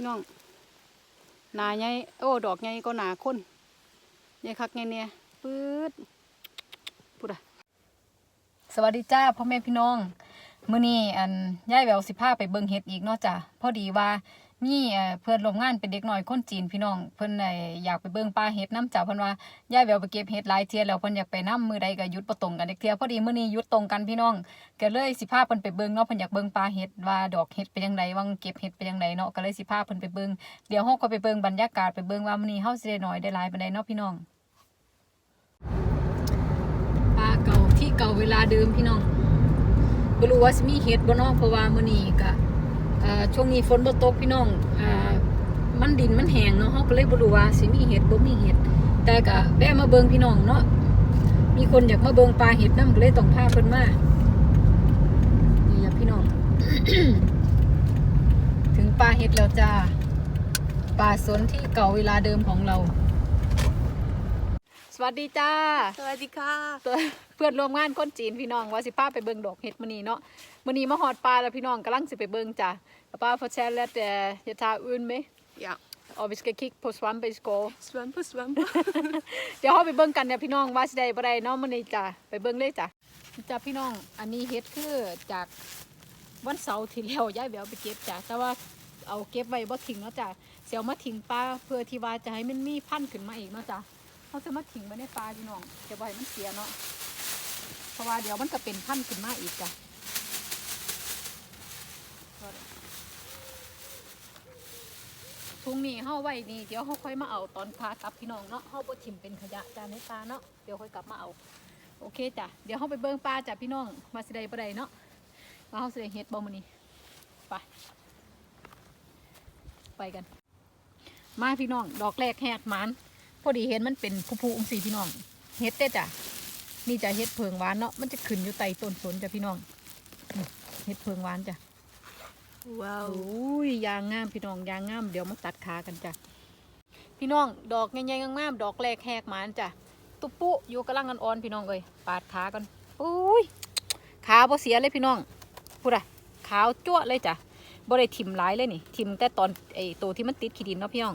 พี่น้องหนาไงโอ้ดอกไงก็หนาคนใหญ่คักไงเนี่ยปื๊ดพูดอะสวัสดีจ้าพ่อแม่พี่น้องมื้อนี้อันยายแววสิพาไปเบิ่งเห็ดอีกเนาะจ้ะพอดีว่า มีเอ่เพื่อนร่วมงานเป็นเด็กน้อยคนจีนพี่น้องเพิ่นเอ่อยากไปเบิ่งป่าเห็ดน้ำจ้ะเพิ่นว่ายายแววไปเก็บเห็ดหลายเทียแล้วเพิ่นอยากไปนํมื้อใดก็ยุดบ่ตรงกันเด็กเทียพอดีมื้อนี้ยุดตรงกันพี่น้องก็เลยสิพาเพิ่นไปเบิ่งเนาะเพิ่นอยากเบิ่งปลาเห็ดว่าดอกเห็ดเป็นจังไดวังเก็บเห็ดเป็นจังไดเนาะก็เลยสิพาเพิ่นไปเบิ่งเดี๋ยวเฮาก็ไปเบิ่งบรรยากาศไปเบิ่งว่ามื้อนี้เฮาสิได้น้อยได้หลายปานใดเนาะพี่น้องปลาเก่าที่เก่าเวลาเดิมพี่น้องบ่รู้ว่าสิมีเห็ดบ่เนาะเพราะว่ามื้อนี้ก็ ช่วงนี้ฝนบ่ตกพี่น้องอมันดินมันแห้งเนาะเฮาก็เลยบ่รู้ว่าสิมีเห็ดบ่มีเห็ดแต่ก็แวะมาเบิ่งพี่น้องเนาะมีคนอยากมาเบิ่งปลาเห็ดนำก็เลยต้องพาเพิ่นมานี่จ้ะพี่น้อง ถึงปลาเห็ดแล้วจ้าป่าสนที่เก่าเวลาเดิมของเรา วัสดีจ้า สวัสดีค่ะตัวเพื่อนร่วมงานคนจีนพี่น้องว่าสิป้าไปเบิ่งดอกเห็ดมื้อนี้เนาะมื้อนี้มาฮอดปลาแล้วพี่น้องกำลังสิไปเบิ่งจ้าป้าพอแชร์แล้วแต่จะทาอื่นไหม Ja. ออวิสกคิกโพสวันไปสโก Svampe, svampe. เดี๋ยวเราไปเบิ่งกันเนี่ยพี่น้องว่าสิได้บ่ได้เนาะมื้อนี้จ้ะไปเบิ่งเลยจ้ะจ้ะพี่น้องอันนี้เฮ็ดคือจากวันเสาร์ที่แล้วย้ายแววไปเก็บจ้ะแต่ว่าเอาเก็บไว้บ่ทิ้งเนาะจ้ะเสียวมาทิ้งปลาเพื่อที่ว่าจะให้มันมีพันธุ์ขึ้นมาอีกเนาะจ้ะ เขาจะมาทิ้งไว้ในปลาพี่น้องเก็บไว้ให้มันเสียเนาะเพราะว่าเดี๋ยวมันก็เป็นพันธุ์ขึ้นมาอีกจ้ะทุงนี้เฮาไว้นี่เดี๋ยวเฮาค่อยมาเอาตอนพากลับพี่น้องเนาะเฮาบ่ทิ่มเป็นขยะจ้าในปลาเนาะเดี๋ยวค่อยกลับมาเอาโอเคจ้ะเดี๋ยวเฮาไปเบิ่งปลาจ้ะพี่น้องว่าสิได้บ่ได้เนาะว่าเฮาสิได้เฮ็ดบ่มื้อนี้ไปไปกัน มาพี่น้อง ดอกแรกแหกมัน พอดีเห็นมันเป็นผู้ๆองสีพี่น้องเฮ็ดเด้จ้ะนี่จะเฮ็ดเพิงหวานเนาะมันจะขึ้นอยู่ใต้ต้นสนจ้ะพี่น้องนี่เฮ็ดเพิงหวานจ้ะ Wow. โอ้ยยางงามพี่น้องยางงามเดี๋ยวมาตัดขากันจ้ะพี่น้องดอกใหญ่ๆงามๆดอกแรกแหกหมานจ้ะตุ๊ปุอยู่กำลังอ่อนๆพี่น้องเอ้ยปาดขากันโอ้ยขาบ่เสียเลยพี่น้องพูดอะขาวจั่วะเลยจ้ะบ่ได้ทิ่มหลายเลยนี่ทิ่มแต่ตอนไอ้ตัวที่มันติดขี้ดินเนาะพี่น้อง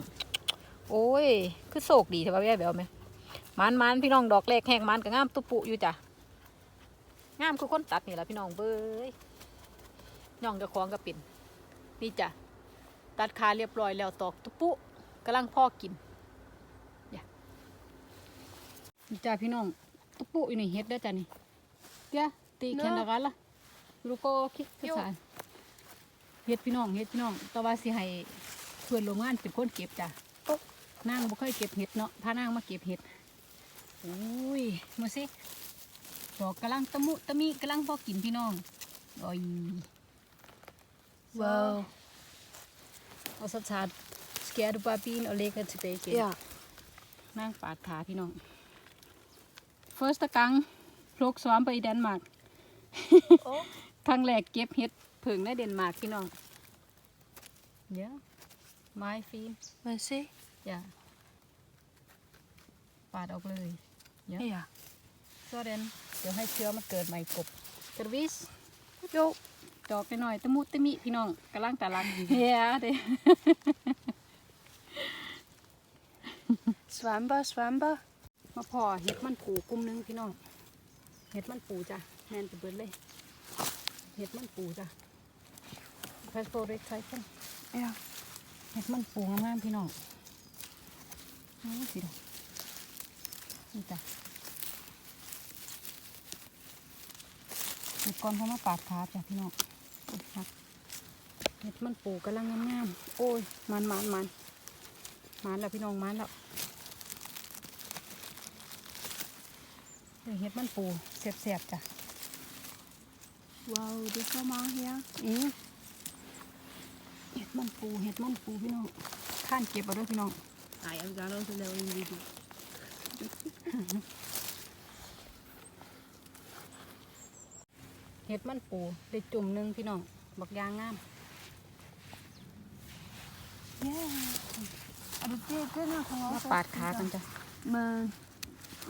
โอ้ย คือโศกดีใช่ป่ะแม่แบบไหมมันมันพี่น้องดอกแรกแหกหมันก็งามตุ๊ปุอยู่จ้ะงามคือคนตัดนี่แหละพี่น้องเบ้ยน้องจะคล้าของก็เป็นนี่จ้ะตัดขาเรียบร้อยแล้วตอกตุปุกำลังพ่อกินนี่จ้าพี่น้องตุปุอยู่ในเฮ็ดได้จ้ะนี่เดี๋ยวตีแขนละกันละลูกก็คิดภาษาเฮ็ดพี่น้องเฮ็ดพี่น้องแต่ว่าสิให้เพื่อนโรงงานเป็นคนเก็บจ้ะ นางบ่เคยเก็บเห็ดเนาะพานางมาเก็บเห็ดอุ้ยมาสิดอกกำลังตะมุตะมิกำลังพอกินพี่น้องโอ้ย Wow. Als het haar scared papien of lekker te beken. Ja. นั่งปาดขาพี่น้อง first ตะกังพลกสวามไปเดนมาร์ก Oh. ครั้งแรกเก็บเห็ดผึ่งในเดนมาร์กพี่น้อง เยอะไม้ฟิล์ม Maar zie. อย่าปาดออกเลยเยอะ Ja. ก็เดนเดี๋ยวให้เชื้อมันเกิดใหม่กบกระวิส Jo. จอกไปหน่อยตะมุตะมิพี่น้องกำลังตะลังเฮียเด้ Zwamper, zwamper. มาพอเห็ดมันปูกลุ่มหนึงพี่น้อง เห็ดมันปูจ้ะแมนไปเบิดเลย เห็ดมันปูจ้ะแพสโปรเร็กไซเคิล Ja. เห็ดมันปูงามๆพี่น้องนี่ สิดอกนี่จ้ะเห็ดก่อนเขามาปาดขาจ้ะพี่น้องโอ้ยครับเห็ดมันปูกำลังงามๆโอ้ยมันมันมันมันแล้วพี่น้องมันแล้วเดี๋ยวเห็ดมันปูเสียบๆจ้ะ Wow, dit is allemaal hier. อืมเห็ดมันปู เห็ดมันปูพี่น้อง ข้านเก็บเอาด้วยพี่น้อง Ah, ja, we gaan ook een leeuw in die doen. เห็ดมันปูได้จุ่มหนึงพี่น้องบักยางงาม Ja. En dat tekenen van มาปาดขากันจ้ะ Maar.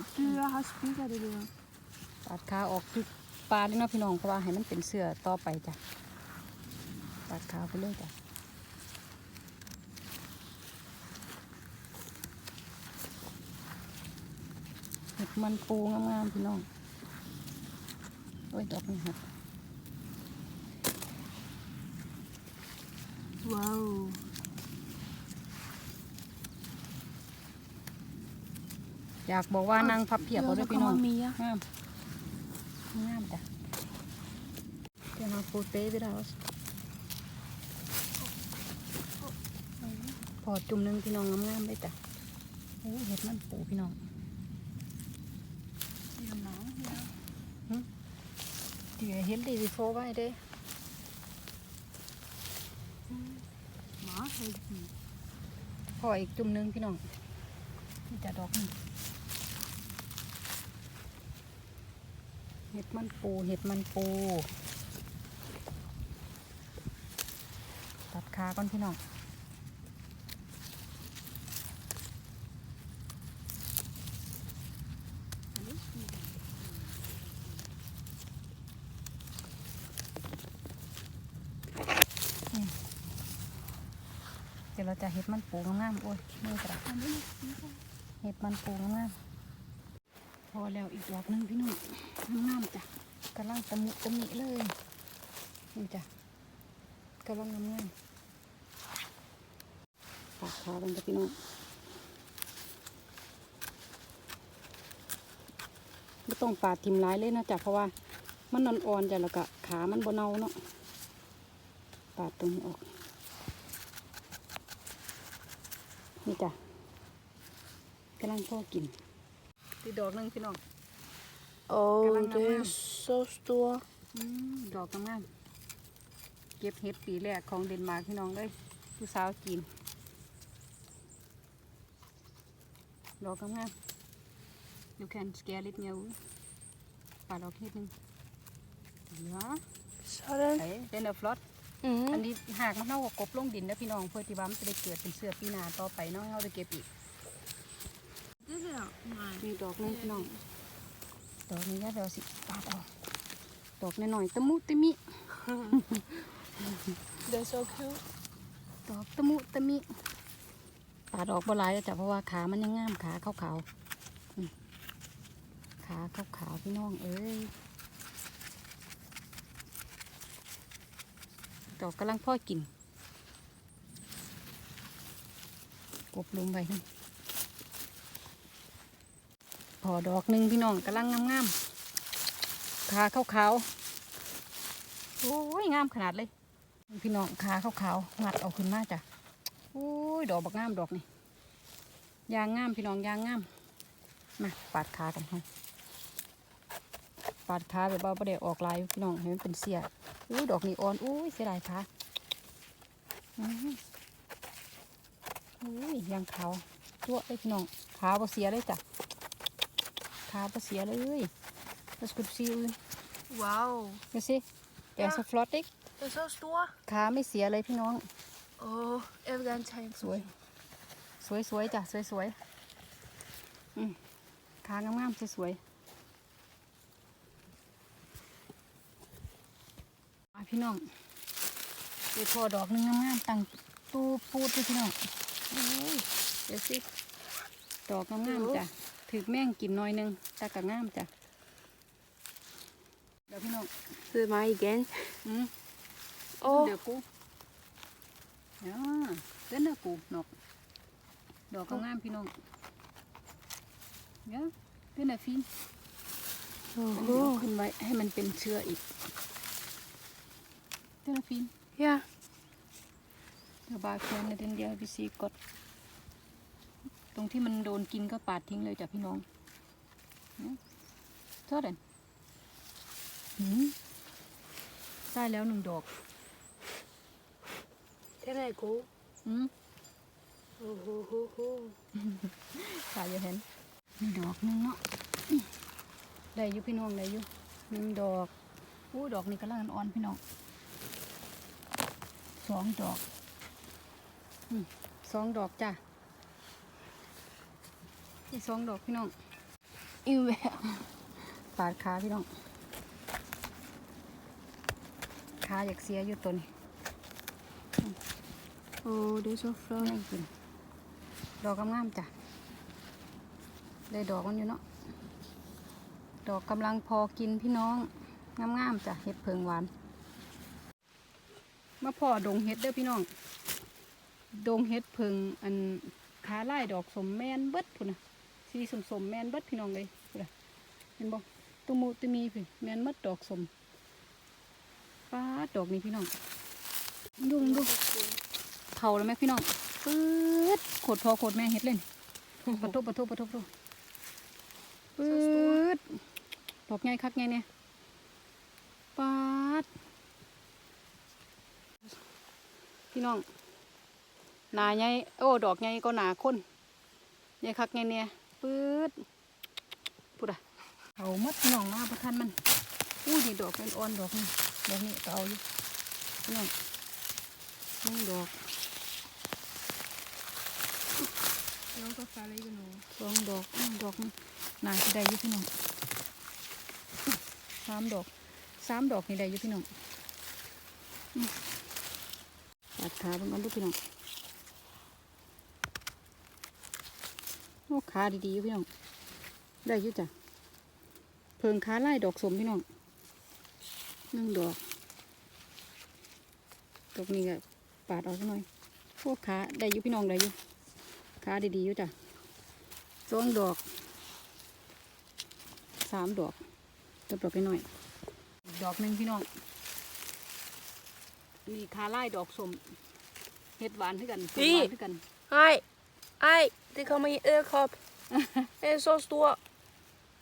Stuur haar spiegel de deur. ปาดขาออกจุดปลาเลยเนาะพี่น้องเพราะว่าให้มันเป็นเสื้อต่อไปจ้ะปาดขาไปเลยจ้ะ มันปูงามๆพี่น้องโอ้ยดอกนี่ครับ Wow. อยากบอกว่านางพับเพียบเอาด้วยพี่น้อง Mamma mia. งามงามจ้ะเดี๋ยวเราปูเต้ไปแล้วพอจุ่มหนึงพี่น้องงามๆเลยจ้ะโอ้ยเห็ดมันปูพี่น้อง เห็นดีสิโฟไว้เด้ Ja, helt fint. พออีกจุ่มหนึงพี่น้องนี่จะดอกนึงเห็ดมันปูเห็ดมันปู ตัดขาก่อนพี่น้อง เดี๋ยวเราจะเห็ดมันปูงามๆโอ้ยมือกระดาษเห็ดมันปูงามๆพอแล้วอีกดอกหนึงพี่น้องงามๆจ้ะกำลังตะมุตะมิเลยนี่จ้ะกำลังงามๆปากขากันจ้ะพี่น้องไม่ต้องปาดทิมร้ายเลยนะจ๊ะเพราะว่ามันอ่อนๆจ้ะแล้วก็ขามันบนเนาเนาะปาดตรงนี้ออก นี่จ้ะกำลังพ่อกินตีดอกหนึงพี่น้อง Oh, Galang det är naman. så stor. อืมดอกงามๆเก็บเห็ดปีแรกของเดนมาร์กพี่น้องเลยผู้สาวกินดอกงามๆ you can scare it now ปาดดอกเห็ดหนึง ja Sådan. ไอ้เดนเอฟลอต Mm. อันนี้หากมันเท่ากับกบลงดินนะพี่น้องเพื่อที่ว่ามันจะได้เกิดเป็นเสื้อปีหนาต่อไปเนาะเราจะเก็บอีก Det där? Nej. มีดอกหนึงพี่น้องดอกนี้ก็เดี๋ยวสิปาดออกดอกน้อยๆตะมุตะมิ Det är så kul. ดอกตะมุตะมิปาดออกบ่หลายจ้ะเพราะว่าขามันยังงามขาขาวๆอืมขาขาวๆพี่น้องเอ้ย ดอกกำลังพ่อกินกบลงไปนี่พอดอกหนึ่งพี่น้องกำลังงามๆขาขาวๆ โอ้ยงามขนาดเลย พี่น้องขาขาวๆงัดเอาขึ้นมาจ้ะโอ้ยดอกบักงามดอกนี่ยางงามพี่น้องยางงามมาปาดขากันให้ ปาดขาแบบว่าประเดี๋ยวออกลายพี่น้องเห็นมันเป็นเสียอู้ดอกนี่อ่อนอู้ยเสียดายขาอื้อหืออุ้ยยางขาวตัวเลยพี่น้องขาบ่เสียเลยจ้ะขาบ่เสียเลย Das skulle se ud. Wow. Du se. Det er Ja. så flot, ikke? Det er så stor. ขาไม่เสียเลยพี่น้อง Åh, jeg vil gerne tage en สวย สวยสวยจ้ะสวยสวยอืมขางามๆสวยสวยมา พี่น้องเดี๋ยวพอดอกหนึงงามๆตั้งตูปูดเลยพี่น้องโอ้ยเดี๋ยวสิดอกงามๆจ้ะถือแม่งกินหน้อยหนึงแต่ก็งามจ้ะเดี๋ยวพี่น้อง Det er mig igen. อืม Åh, Được cô. Ja, den er god nok. ดอกก็งามพี่น้องเนี่ยเป็นอะฟินเอา Åh. ขึ้นไว้ให้มันเป็นเชื้ออีก เป็นอะฟิน Ja. เดี๋ยวบาแคนในเดนเดียวพี่ซีกดตรงที่มันโดนกินก็ปาดทิ้งเลยจ้ะพี่น้องเนี่ยเท่าไหร่หืมได้แล้วหนึ่งดอก Den er god. อืม Oh, oh, oh, oh. ขายอยู่เห็นมีดอกหนึงเนาะอื้อได้อยู่พี่น้องได้อยู่หนึ่งดอกอู้ดอกนี้กำลังอ่อนๆพี่น้อง สองดอกอืมสองดอกจ้ะนี่สองดอกพี่น้อง En hver. ปาดขาพี่น้องขาอยากเสียอยู่ตัวนี้ Åh, det er så flot. ไม่กินดอกงามๆจ้ะได้ดอกมันอยู่เนาะดอกกำลังพอกินพี่น้องงามๆจ้ะเห็ดเพิงหวาน มาพ่อดงเห็ดเด้อพี่น้อง ดงเห็ดเพิงอันขาไล่ดอกสมแมนเบิดพุ่นนะสีสมสมแมนเบิดพี่น้องเลยพุ่นนะเห็นบ่ตุมูตุมีพี่แมนเบิดดอกสมฟ้าดอกนี้พี่น้องดุงดูเผาแล้วไหมพี่น้องปื๊ดโขดพอโขดแม่เห็ดเลยนี่ปะทุปะทุปะทุปะทุปื๊ดดอกใหญ่คักใหญ่เนี่ยป้า พี่น้องหนาใหญ่โอ้ดอกใหญ่ก็หนาคนใหญ่คักใหญ่เนี่ยปื๊ดพูดอะเอามัดพี่น้องมาประทันมันอู้ดีดอกเป็นอ่อนๆดอกนี่ดอกนี้ก็เอาอยู่พี่น้องนี่ดอก Jag har färdig nu. สองดอกอื้อดอกนี่หนาสิได้อยู่พี่น้องสามดอกสามดอกนี่ได้อยู่พี่น้องอืม ตัดขาเบิ่งกันดูพี่น้องโอ้ขาดีๆพี่น้อง ได้ยู่จ้ะ เพิงขาไล่ดอกสมพี่น้องหนึ่งดอก ดอกนี้ก็ปาดออกหน่อย พวกขาได้ยู่พี่น้องได้ยู่ขาดีๆยู่จ้ะสองดอกสามดอกตัดอกไปหน่อย ดอกหนึ่งพี่น้อง มีขาไล่ดอกสมเฮ็ดหวานคือกันเฮ็ดหวานคือกัน Nej, nej, det kommer i edderkop. Det er så stor.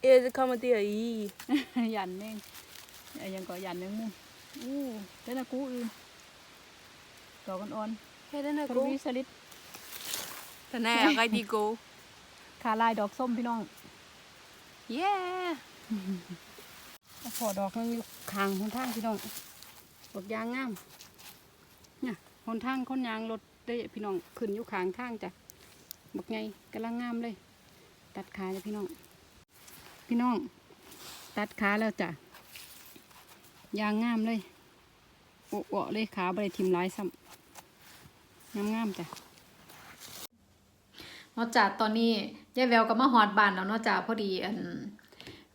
Ja, det kommer der i. ยันแม่งเอ้ยยังก็ยันแมงมุมอู้เจ้าหน้ากูอื่นดอกอ่อน Ja, den ๆ er คารุ god. วิสลิด Den er rigtig god. ขาลายดอกส้มพี่น้อง Yeah. พอดอกมันอยู่ข้างหนทางพี่น้องดอกยางงาม เนี่ยหนทางคนยางรถได้พี่น้องขึ้นอยู่ข้างทางจ้ะบักไงกำลังงามเลย ตัดขาจ้ะพี่น้อง พี่น้อง ตัดขาแล้วจ้ะยางงามเลยโอ้โอเลยขาบริทิมร้ายซ้ำงามงามๆจ้ะนอกจากตอนนี้ยายแววก็มาหอดบานแล้วนอกจากพอดีอัน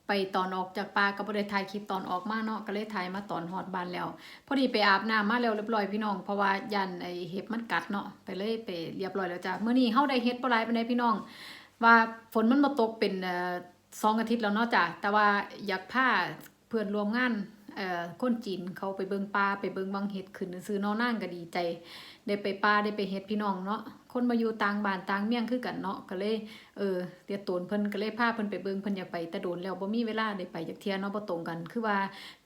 ไปตอนออกจากป่าก็บ่ได้ถ่ายคลิปตอนออกมาเนาะก็เลยถ่ายมาตอนฮอดบ้านแล้ว พอดีไปอาบน้ำมาแล้วเรียบร้อยพี่น้องเพราะว่ายันไอเห็บมันกัดเนาะไปเลยไปเรียบร้อยแล้วจ้ะเมื้อนี้เฮาได้เฮ็ดบ่หลายปานใดพี่น้อง ว่าฝนมันมาตกเป็นเอ่อสองอาทิตย์แล้วเนาะจ้ะแต่ว่าอยากพาเพื่อนร่วมงานเอ่อคนจีนเขาไปเบิงป่าไปเบิงบางเห็ดขึ้นซื้อๆเนาะนางก็ดีใจ ได้ไปป่าได้ไปเฮ็ดพี่น้องเนาะ คนมาอยู่ต่างบ้านต่างเมียงคือกันเนาะก็เลยเออเดี๋ยวตูนเพิ่นก็เลยพาเพิ่นไปเบิ่งเพิ่นอยากไปแต่โดนแล้วบ่มีเวลาได้ไปจักเที่ยเนาะบ่ตรงกัน คือว่า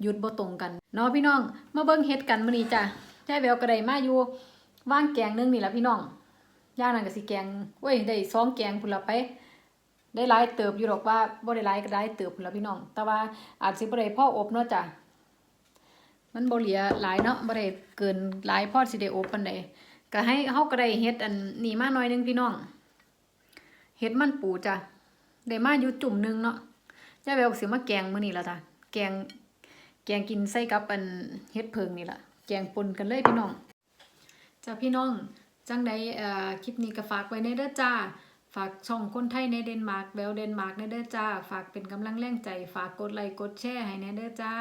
หยุดบ่ตรงกันเนาะพี่น้อง มาเบิ่งเฮ็ดกันมื้อนี้จ้ะยายแววก็ได้มาอยู่ว่างแกงหนึงนี่ล่ะพี่น้องย่างนั้นก็สิแกงเว้ยได้สองแกงพุ่นละไปได้หลายเติบอยู่ดอกว่าบ่ได้หลายก็ได้เติบพุ่นละพี่น้อง แต่ว่าอาจสิบ่ได้พออบเนาะจ้ะมันบ่เหลือหลายเนาะบ่ได้เกินหลายพอสิได้อบปานใด ก็ให้เฮาก็ได้เฮ็ดอันนี้มาหน่อยนึงพี่น้องเฮ็ดมันปูจ้ะได้มาอยู่จุ่มนึงเนาะยายแววก็สิมาแกงมื้อนี้ล่ะจ้ะแกงแกงกินใส่กับอันเฮ็ดเพิงนี่ล่ะแกงปนกันเลยพี่น้องจ้ะพี่น้องจังใดเอ่อคลิปนี้ก็ฝากไว้ในเด้อจ้าฝากช่องคนไทยในเดนมาร์กแววเดนมาร์กในเด้อจ้า ฝากเป็นกำลังแรงใจ ฝากกดไลค์กดแชร์ให้ในเด้อจ้า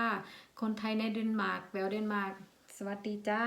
คนไทยในเดนมาร์กแววเดนมาร์กสวัสดีจ้า